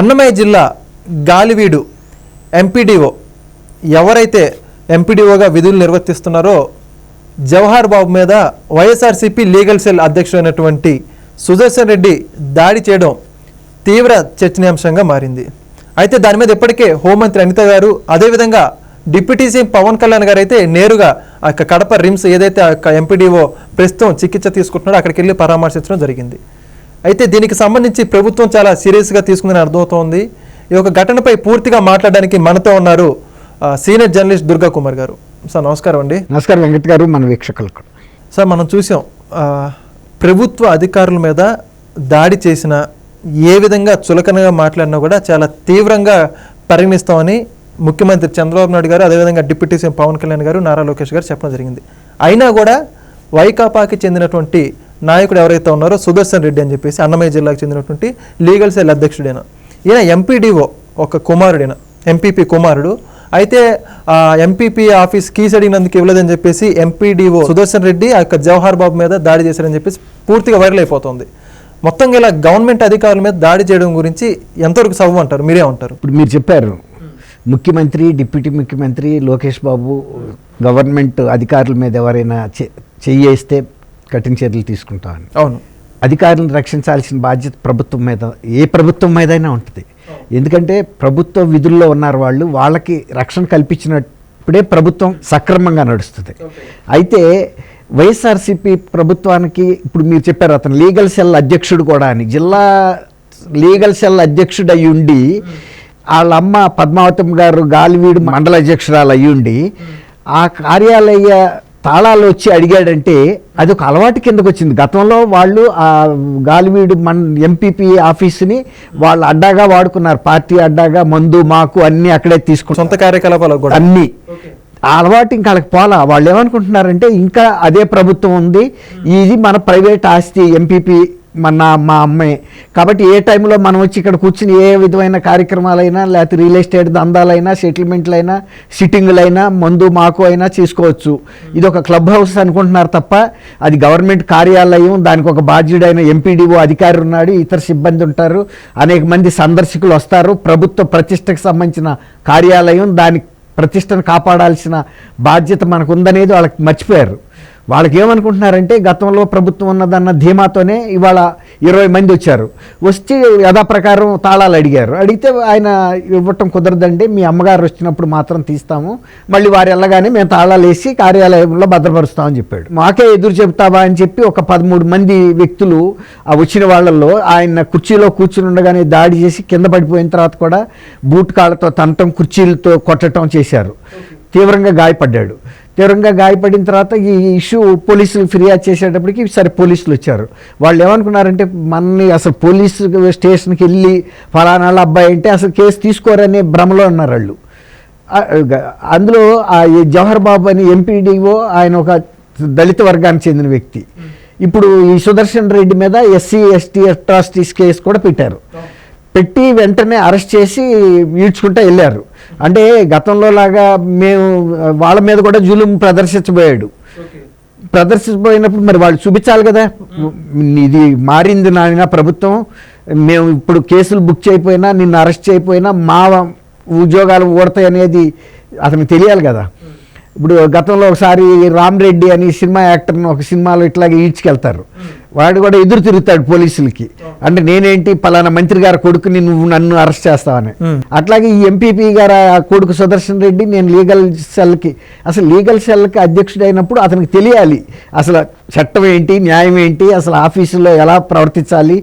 అన్నమయ్య జిల్లా గాలివీడు ఎంపీడీఓ. ఎవరైతే ఎంపీడీఓగా విధులు నిర్వర్తిస్తున్నారో జవహర్ బాబు మీద వైఎస్ఆర్సీపీ లీగల్ సెల్ అధ్యక్షుడైనటువంటి సుదర్శన్ రెడ్డి దాడి చేయడం తీవ్ర చర్చనీయాంశంగా మారింది. అయితే దాని మీద ఇప్పటికే హోంమంత్రి అనిత గారు అదేవిధంగా డిప్యూటీ సీఎం పవన్ కళ్యాణ్ గారు అయితే నేరుగా ఆ కడప రిమ్స్ ఏదైతే ఆ ఎంపీడీఓ ప్రస్తుతం చికిత్స తీసుకుంటున్నాడో అక్కడికి వెళ్ళి పరామర్శించడం జరిగింది. అయితే దీనికి సంబంధించి ప్రభుత్వం చాలా సీరియస్గా తీసుకుందని అర్థమవుతోంది. ఈ యొక్క ఘటనపై పూర్తిగా మాట్లాడడానికి మనతో ఉన్నారు సీనియర్ జర్నలిస్ట్ దుర్గా కుమార్ గారు. సార్ నమస్కారం అండి. నమస్కారం వెంకట్ గారు మన వీక్షకులకు. సార్ మనం చూసాం ప్రభుత్వ అధికారుల మీద దాడి చేసిన ఏ విధంగా చులకనగా మాట్లాడినా కూడా చాలా తీవ్రంగా పరిగణిస్తామని ముఖ్యమంత్రి చంద్రబాబు నాయుడు గారు అదేవిధంగా డిప్యూటీ సీఎం పవన్ కళ్యాణ్ గారు నారా లోకేష్ గారు చెప్పడం జరిగింది. అయినా కూడా వైకాపాకి చెందినటువంటి నాయకుడు ఎవరైతే ఉన్నారో సుదర్శన్ రెడ్డి అని చెప్పేసి అన్నమయ్య జిల్లాకు చెందినటువంటి లీగల్ సెల్ అధ్యక్షుడైన. ఈయన ఎంపీడీఓ ఒక కుమారుడైన ఎంపీపీ కుమారుడు. అయితే ఆ ఎంపీపీ ఆఫీస్ కీస్ అడిగినందుకు ఇవ్వలేదని చెప్పేసి ఎంపీడీఓ సుదర్శన్ రెడ్డి ఆ యొక్క జవహర్ బాబు మీద దాడి చేశారని చెప్పేసి పూర్తిగా వైరల్ అయిపోతుంది. మొత్తంగా ఇలా గవర్నమెంట్ అధికారుల మీద దాడి చేయడం గురించి ఎంతవరకు సవ్వు అంటారు? మీరే ఉంటారు ఇప్పుడు మీరు చెప్పారు ముఖ్యమంత్రి డిప్యూటీ ముఖ్యమంత్రి లోకేష్ బాబు గవర్నమెంట్ అధికారుల మీద ఎవరైనా చేయిస్తే చెయ్యేస్తే కఠిన చర్యలు తీసుకుంటామని. అవును. అధికారులను రక్షించాల్సిన బాధ్యత ప్రభుత్వం మీద ఏ ప్రభుత్వం మీదైనా ఉంటుంది. ఎందుకంటే ప్రభుత్వ విధుల్లో ఉన్నారు వాళ్ళు వాళ్ళకి రక్షణ కల్పించినప్పుడే ప్రభుత్వం సక్రమంగా నడుస్తుంది. అయితే వైఎస్ఆర్సీపీ ప్రభుత్వానికి ఇప్పుడు మీరు చెప్పారు అతను లీగల్ సెల్ అధ్యక్షుడు కూడా అని జిల్లా లీగల్ సెల్ అధ్యక్షుడు అయి ఉండి వాళ్ళ అమ్మ పద్మావతం గారు గాలివీడు మండల అధ్యక్షురాలు అయి ఉండి ఆ కార్యాలయ తాళాలు వచ్చి అడిగాడంటే అది ఒక అలవాటు కిందకు వచ్చింది. గతంలో వాళ్ళు ఆ గాలివీడు మన్ ఎంపీపీ ఆఫీసుని వాళ్ళు అడ్డాగా వాడుకున్నారు. పార్టీ అడ్డాగా మందు మాకు అన్ని అక్కడే తీసుకుంటారు. సొంత కార్యకలాపాలకు కూడా? అన్ని. ఆ అలవాటు ఇంకా వాళ్ళకి పోలా. వాళ్ళు ఏమనుకుంటున్నారంటే ఇంకా అదే ప్రభుత్వం ఉంది. ఇది మన ప్రైవేట్ ఆస్తి ఎంపీపీ మన మా అమ్మాయి కాబట్టి ఏ టైంలో మనం వచ్చి ఇక్కడ కూర్చుని ఏ విధమైన కార్యక్రమాలైనా లేకపోతే రియల్ ఎస్టేట్ దందాలైనా సెటిల్మెంట్లైనా అయినా మందు మాకు అయినా చేసుకోవచ్చు. ఇది ఒక క్లబ్ హౌస్ అనుకుంటున్నారు తప్ప అది గవర్నమెంట్ కార్యాలయం దానికి ఒక బాధ్యుడైన ఎంపీడీఓ అధికారి ఉన్నాడు ఇతర సిబ్బంది ఉంటారు అనేక మంది సందర్శకులు వస్తారు. ప్రభుత్వ ప్రతిష్టకు సంబంధించిన కార్యాలయం దాని ప్రతిష్టను కాపాడాల్సిన బాధ్యత మనకు ఉందనేది వాళ్ళకి మర్చిపోయారు. వాళ్ళకి ఏమనుకుంటున్నారంటే గతంలో ప్రభుత్వం ఉన్నదన్న ధీమాతోనే ఇవాళ ఇరవై మంది వచ్చారు. వచ్చి యథాప్రకారం తాళాలు అడిగారు. అడిగితే ఆయన ఇవ్వటం కుదరదండి మీ అమ్మగారు వచ్చినప్పుడు మాత్రం తీస్తాము. మళ్ళీ వారు వెళ్ళగానే మేము తాళాలు వేసి కార్యాలయంలో భద్రపరుస్తామని చెప్పాడు. మాకే ఎదురు చెబుతావా అని చెప్పి ఒక పదమూడు మంది వ్యక్తులు ఆ వచ్చిన వాళ్ళల్లో ఆయన కుర్చీలో కూర్చుని ఉండగానే దాడి చేసి కింద పడిపోయిన తర్వాత కూడా బూట్ కాళ్ళతో తనటం కుర్చీలతో కొట్టడం చేశారు. తీవ్రంగా గాయపడ్డాడు. తీవ్రంగా గాయపడిన తర్వాత ఈ ఇష్యూ పోలీసులు ఫిర్యాదు చేసేటప్పటికి సరే పోలీసులు వచ్చారు. వాళ్ళు ఏమనుకున్నారంటే మనని అసలు పోలీసు స్టేషన్కి వెళ్ళి ఫలానా అబ్బాయి అంటే అసలు కేసు తీసుకోరనే భ్రమలో ఉన్నారు వాళ్ళు. అందులో ఆ జవహర్ బాబు అని ఎంపీడీఓ ఆయన ఒక దళిత వర్గానికి చెందిన వ్యక్తి. ఇప్పుడు ఈ సుదర్శన్ రెడ్డి మీద ఎస్సీ ఎస్టీ అట్రాసిటీస్ కేసు కూడా పెట్టారు. పెట్టి వెంటనే అరెస్ట్ చేసి ఈడ్చుకుంటూ వెళ్ళారు. అంటే గతంలో లాగా మేము వాళ్ళ మీద కూడా జులుం ప్రదర్శించబోయాడు. ప్రదర్శించబోయినప్పుడు మరి వాళ్ళు చూపించాలి కదా. ఇది మారింది నాయన ప్రభుత్వం. మేము ఇప్పుడు కేసులు బుక్ చేయకపోయినా నిన్ను అరెస్ట్ చేయకపోయినా మా ఉద్యోగాలు ఊడతాయి అనేది అతనికి తెలియాలి కదా. ఇప్పుడు గతంలో ఒకసారి రామ్ రెడ్డి అని సినిమా యాక్టర్ని ఒక సినిమాలో ఇట్లాగే ఈడ్చుకెళ్తారు. వాడు కూడా ఎదురు తిరుగుతాడు పోలీసులకి. అంటే నేనేంటి పలానా మంత్రి గారి కొడుకుని నువ్వు నన్ను అరెస్ట్ చేస్తావని. అట్లాగే ఈ ఎంపీపీ గారు కొడుకు సుదర్శన్ రెడ్డి నేను లీగల్ సెల్కి అసలు లీగల్ సెల్కి అధ్యక్షుడైనప్పుడు అతనికి తెలియాలి. అసలు చట్టం ఏంటి న్యాయం ఏంటి అసలు ఆఫీసులో ఎలా ప్రవర్తించాలి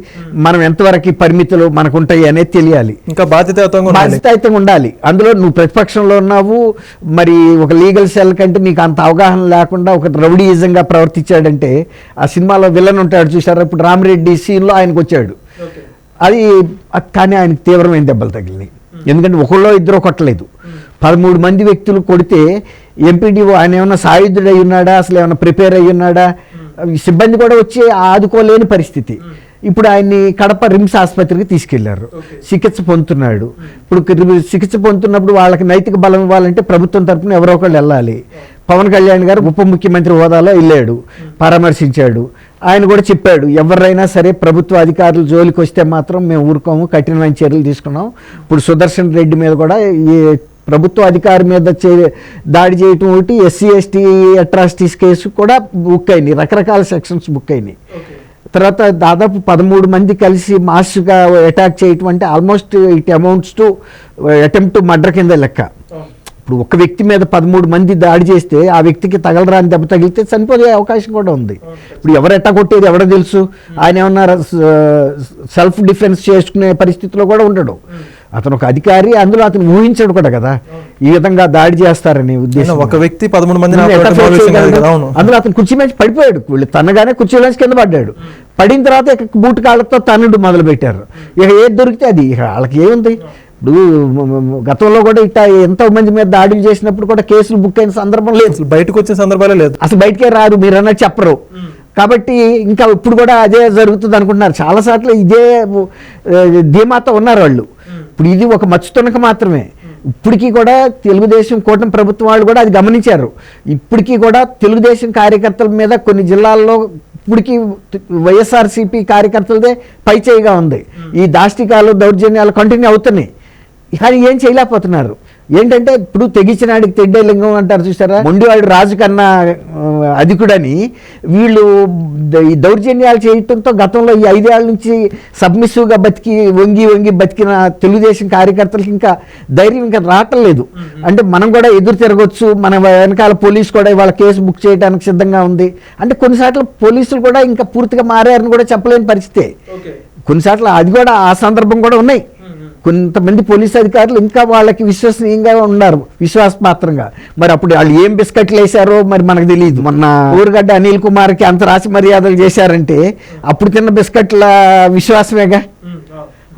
మనం ఎంతవరకు పరిమితులు మనకు ఉంటాయి అనేది తెలియాలి. ఇంకా బాధ్యతాయుతంగా ఉండాలి. బాధ్యతాయుతంగా ఉండాలి. అందులో నువ్వు ప్రతిపక్షంలో ఉన్నావు మరి ఒక లీగల్ సెల్ కంటే నీకు అంత అవగాహన లేకుండా ఒక రౌడీయిజంగా ప్రవర్తించాడంటే ఆ సినిమాలో విలన్ ఉంటాడు చూసారా ఇప్పుడు రామరెడ్డి సీన్లో ఆయనకు వచ్చాడు అది కానీ ఆయనకు తీవ్రమైన దెబ్బలు తగిలినాయి. ఎందుకంటే ఒకళ్ళో ఇద్దరు కొట్టలేదు. పదమూడు మంది వ్యక్తులు కొడితే ఎంపీడీఓ ఆయన ఏమైనా సాయుధుడు అయి ఉన్నాడా? అసలు ఏమైనా ప్రిపేర్ అయి ఉన్నాడా? సిబ్బంది కూడా వచ్చి ఆదుకోలేని పరిస్థితి. ఇప్పుడు ఆయన్ని కడప రిమ్స్ ఆసుపత్రికి తీసుకెళ్ళారు. చికిత్స పొందుతున్నాడు. ఇప్పుడు చికిత్స పొందుతున్నప్పుడు వాళ్ళకి నైతిక బలం ఇవ్వాలంటే ప్రభుత్వం తరపున ఎవరో ఒకళ్ళు వెళ్ళాలి. పవన్ కళ్యాణ్ గారు ఉప ముఖ్యమంత్రి హోదాలో వెళ్ళాడు పరామర్శించాడు. ఆయన కూడా చెప్పాడు ఎవరైనా సరే ప్రభుత్వ అధికారులు జోలికి వస్తే మాత్రం మేము ఊరుకోము కఠినమైన చర్యలు తీసుకున్నాం. ఇప్పుడు సుదర్శన్ రెడ్డి మీద కూడా ఈ ప్రభుత్వ అధికారి మీద చే దాడి చేయటం ఒకటి ఎస్సీ ఎస్టీ అట్రాసిటీస్ కేసు కూడా బుక్ అయినాయి రకరకాల సెక్షన్స్ బుక్ అయినాయి. తర్వాత దాదాపు పదమూడు మంది కలిసి మాస్గా అటాక్ చేయటం అంటే almost it amounts to attempt murder కింద లెక్క. ఇప్పుడు ఒక వ్యక్తి మీద పదమూడు మంది దాడి చేస్తే ఆ వ్యక్తికి తగలరాని దెబ్బ తగిలితే చనిపోయే అవకాశం కూడా ఉంది. ఇప్పుడు ఎవరు ఎట్టా కొట్టేది ఎవడో తెలుసు. ఆయన ఏమన్నా సెల్ఫ్ డిఫెన్స్ చేసుకునే పరిస్థితిలో కూడా ఉండడు. అతను ఒక అధికారి అందులో అతను ఊహించడు కూడా కదా. ఈ విధంగా దాడి చేస్తారని ఉద్దేశం. ఒక వ్యక్తి పదమూడు అవును. అందులో అతను కుర్చీ మీద పడిపోయాడు. వీళ్ళు తనగానే కుర్చీలోంచి కింద పడ్డాడు. పడిన తర్వాత ఇక బూట్ కాళ్ళతో తన్నుడు మొదలు పెట్టారు ఇక ఏది దొరికితే అది. ఇక వాళ్ళకి ఏముంది? ఇప్పుడు గతంలో కూడా ఇట్లా ఎంతో మంది మీద దాడులు చేసినప్పుడు కూడా కేసులు బుక్ అయిన సందర్భం లేదు. బయటకు వచ్చిన సందర్భాలే లేదు. అసలు బయటకే రారు మీరు అన్నట్టు చెప్పరు కాబట్టి ఇంకా ఇప్పుడు కూడా అదే జరుగుతుంది అనుకుంటున్నారు. చాలా సార్లు ఇదే ధీమాతో ఉన్నారు వాళ్ళు. ఇప్పుడు ఇది ఒక మచ్చుతునక మాత్రమే. ఇప్పటికీ కూడా తెలుగుదేశం కూటమి ప్రభుత్వం వాళ్ళు కూడా అది గమనించారు. ఇప్పటికీ కూడా తెలుగుదేశం కార్యకర్తల మీద కొన్ని జిల్లాల్లో ఇప్పటికీ వైఎస్ఆర్సీపీ కార్యకర్తలదే పైచేయిగా ఉంది. ఈ దాష్టికాలు దౌర్జన్యాలు కంటిన్యూ అవుతున్నాయి. కానీ ఏం చేయలేకపోతున్నారు. ఏంటంటే ఇప్పుడు తెగించినాడికి తెడ్డే లింగం అంటారు చూసారా? మొండివాడు రాజు కన్నా అధికుడని వీళ్ళు ఈ దౌర్జన్యాలు చేయటంతో గతంలో ఈ ఐదేళ్ళ నుంచి సబ్మిసివ్గా బతికి వంగి వంగి బతికిన తెలుగుదేశం కార్యకర్తలకు ఇంకా ధైర్యం ఇంకా రావటం లేదు. అంటే మనం కూడా ఎదురు తిరగొచ్చు మన వెనకాల పోలీస్ కూడా ఇవాళ కేసు బుక్ చేయడానికి సిద్ధంగా ఉంది. అంటే కొన్నిసార్లు పోలీసులు కూడా ఇంకా పూర్తిగా మారారని కూడా చెప్పలేని పరిస్థితి. కొన్నిసార్లు అది కూడా ఆ సందర్భం కూడా ఉన్నాయి. కొంతమంది పోలీస్ అధికారులు ఇంకా వాళ్ళకి విశ్వసనీయంగా ఉన్నారు విశ్వాసపాత్రంగా. మరి అప్పుడు వాళ్ళు ఏం బిస్కెట్లు వేశారో మరి మనకు తెలియదు. మొన్న ఊరుగడ్డ అనిల్ కుమార్కి అంత రాసి మర్యాదలు చేశారంటే అప్పుడు తిన్న బిస్కెట్ల విశ్వాసమేగా?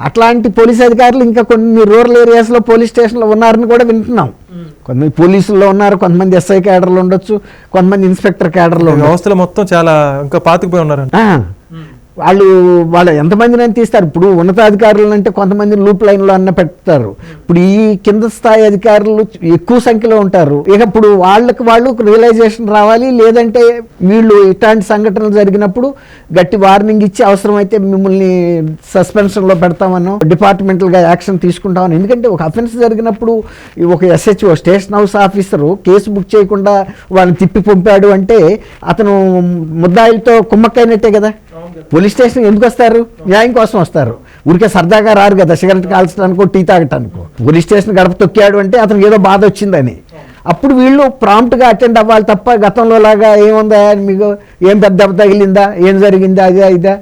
అట్లాంటి పోలీస్ అధికారులు ఇంకా కొన్ని రూరల్ ఏరియాస్లో పోలీస్ స్టేషన్లో ఉన్నారని కూడా వింటున్నాం. కొంతమంది పోలీసుల్లో ఉన్నారు కొంతమంది ఎస్ఐ క్యాడర్లు ఉండొచ్చు కొంతమంది ఇన్స్పెక్టర్ క్యాడర్లు వ్యవస్థలు మొత్తం చాలా ఇంకా పాతుకుపోయి ఉన్నారు వాళ్ళు వాళ్ళు ఎంతమందిని తీస్తారు. ఇప్పుడు ఉన్నతాధికారులు అంటే కొంతమంది లూప్ లైన్లో అన్న పెడతారు. ఇప్పుడు ఈ కింద స్థాయి అధికారులు ఎక్కువ సంఖ్యలో ఉంటారు. ఇక ఇప్పుడు వాళ్ళకి వాళ్ళు రియలైజేషన్ రావాలి. లేదంటే వీళ్ళు ఇట్లాంటి సంఘటనలు జరిగినప్పుడు గట్టి వార్నింగ్ ఇచ్చి అవసరమైతే మిమ్మల్ని సస్పెన్షన్లో పెడతామనో డిపార్ట్మెంటల్గా యాక్షన్ తీసుకుంటామని. ఎందుకంటే ఒక అఫెన్స్ జరిగినప్పుడు ఒక SHO station house officer case book చేయకుండా వాళ్ళని తిప్పి పంపాడు అంటే అతను ముద్దాయిలతో కుమ్మక్కైనట్టే కదా? పోలీస్ స్టేషన్ ఎందుకు వస్తారు? న్యాయం కోసం వస్తారు. ఊరికే సరదాగా రారు కదా సిగరెట్ కాల్చడానికో టీ తాగటానికో పోలీస్ స్టేషన్ గడప తొక్కాడు అంటే అతనికి ఏదో బాధ వచ్చిందని. అప్పుడు వీళ్ళు ప్రాంప్ట్గా అటెండ్ అవ్వాలి తప్ప గతంలో లాగా ఏముందా? మీకు ఏం పెద్ద దెబ్బ తగిలిందా? ఏం జరిగిందా? అదే ఇదా?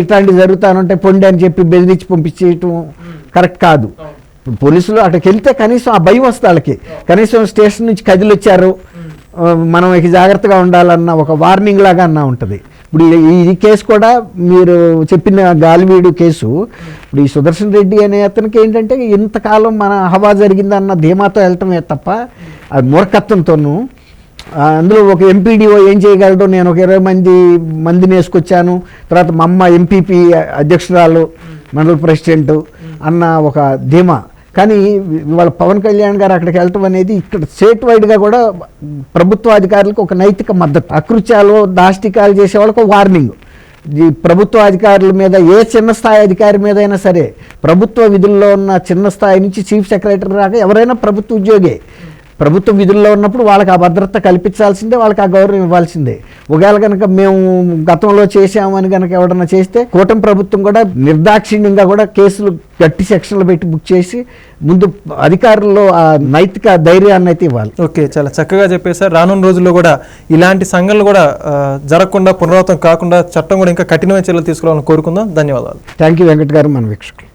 ఇట్లాంటివి జరుగుతానంటే పొండి అని చెప్పి బెదిరించి పంపించేయటం కరెక్ట్ కాదు. పోలీసులు అక్కడికి వెళ్తే కనీసం ఆ భయం వస్తుంది వాళ్ళకి. కనీసం స్టేషన్ నుంచి కదిలొచ్చారు. మనం ఇక జాగ్రత్తగా ఉండాలన్న ఒక వార్నింగ్ లాగా అన్న ఉంటుంది. ఇప్పుడు ఈ- కేసు కూడా మీరు చెప్పిన గాలివీడు కేసు ఇప్పుడు ఈ సుదర్శన్ రెడ్డి అనే అతనికి ఏంటంటే ఇంతకాలం మన హవా జరిగిందన్న ధీమాతో వెళ్ళటమే తప్ప అది మూర్ఖత్వంతోనూ అందులో ఒక ఎంపీడీఓ ఏం చేయగలడు నేను ఒక ఇరవై మంది మందిని వేసుకొచ్చాను తర్వాత మా అమ్మ ఎంపీపీ అధ్యక్షురాలు మండల ప్రెసిడెంట్ అన్న ఒక ధీమా. కానీ వాళ్ళ పవన్ కళ్యాణ్ గారు అక్కడికి వెళ్ళటం అనేది ఇక్కడ స్టేట్ వైడ్గా కూడా ప్రభుత్వ అధికారులకు ఒక నైతిక మద్దతు. అకృత్యాలు దాష్టికాలు చేసే వాళ్ళకు ఒక వార్నింగ్. ఈ ప్రభుత్వ అధికారుల మీద ఏ చిన్న స్థాయి అధికారి మీద అయినా సరే ప్రభుత్వ విధుల్లో ఉన్న చిన్న స్థాయి నుంచి చీఫ్ సెక్రటరీ రాక ఎవరైనా ప్రభుత్వ ఉద్యోగే. ప్రభుత్వ విధుల్లో ఉన్నప్పుడు వాళ్ళకి ఆ భద్రత కల్పించాల్సిందే వాళ్ళకి ఆ గౌరవం ఇవ్వాల్సిందే. ఒకవేళ కనుక మేము గతంలో చేసామని కనుక ఎవడన్నా చేస్తే కూటమి ప్రభుత్వం కూడా నిర్దాక్షిణ్యంగా కూడా కేసులు గట్టి సెక్షన్లు పెట్టి బుక్ చేసి ముందు అధికారుల్లో ఆ నైతిక ధైర్యాన్ని అయితే ఇవ్వాలి. ఓకే చాలా చక్కగా చెప్పేశారు రానున్న రోజుల్లో కూడా ఇలాంటి సంఘటనలు కూడా జరగకుండా పునరావృతం కాకుండా చట్టం కూడా ఇంకా కఠినమైన చర్యలు తీసుకోవాలని కోరుకుందాం. ధన్యవాదాలు. థ్యాంక్ యూ వెంకట్ గారు మన వీక్షకులు.